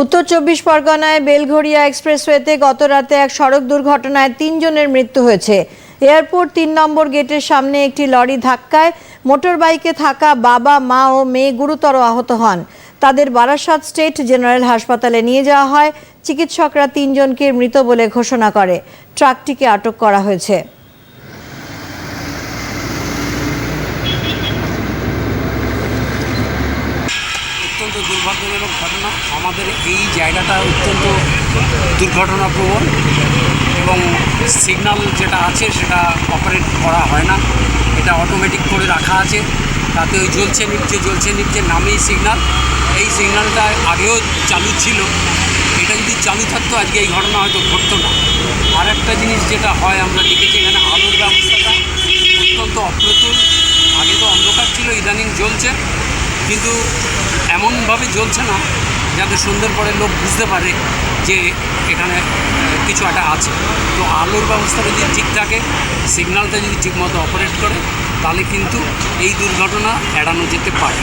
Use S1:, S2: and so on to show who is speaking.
S1: উত্তর চব্বিশ পরগনায় বেলঘরিয়া এক্সপ্রেসওয়েতে গত রাতে এক সড়ক দুর্ঘটনায় তিনজনের মৃত্যু হয়েছে। এয়ারপোর্ট তিন নম্বর গেটের সামনে একটি লরি ধাক্কায় মোটর বাইকে থাকা বাবা, মা ও মেয়ে গুরুতর আহত হন। তাদের বারাসাত স্টেট জেনারেল হাসপাতালে নিয়ে যাওয়া হয়। চিকিৎসকরা তিনজনকে মৃত বলে ঘোষণা করে। ট্রাকটিকে আটক করা হয়েছে।
S2: অত্যন্ত দুর্ভাগ্যজনক ঘটনা। আমাদের এই জায়গাটা অত্যন্ত দুর্ঘটনাপ্রবণ এবং সিগনাল যেটা আছে সেটা অপারেট করা হয় না। এটা অটোমেটিক করে রাখা আছে। তাতে ওই জ্বলছে নিচ্ছে জ্বলছে নিচ্ছে নামেই সিগনাল এই সিগন্যালটা আগেও চালু ছিল। এটা যদি চালু থাকতো, আজকে এই ঘটনা হয়তো ঘটতো না। আর একটা জিনিস যেটা হয়, আমরা দেখেছি এখানে আলোর ব্যবস্থাটা অত্যন্ত অপ্রতুল। আগে তো অন্ধকার ছিল, ইদানিং জ্বলছে। কিন্তু এমনভাবে জ্বলছে না যাতে সন্ধ্যের পরে লোক বুঝতে পারে যে এখানে কিছু একটা আছে। তো আলোর ব্যবস্থা যদি ঠিক থাকে সিগন্যালটা যদি ঠিকমতো অপারেট করে, তাহলে কিন্তু এই দুর্ঘটনা এড়ানো যেতে পারে।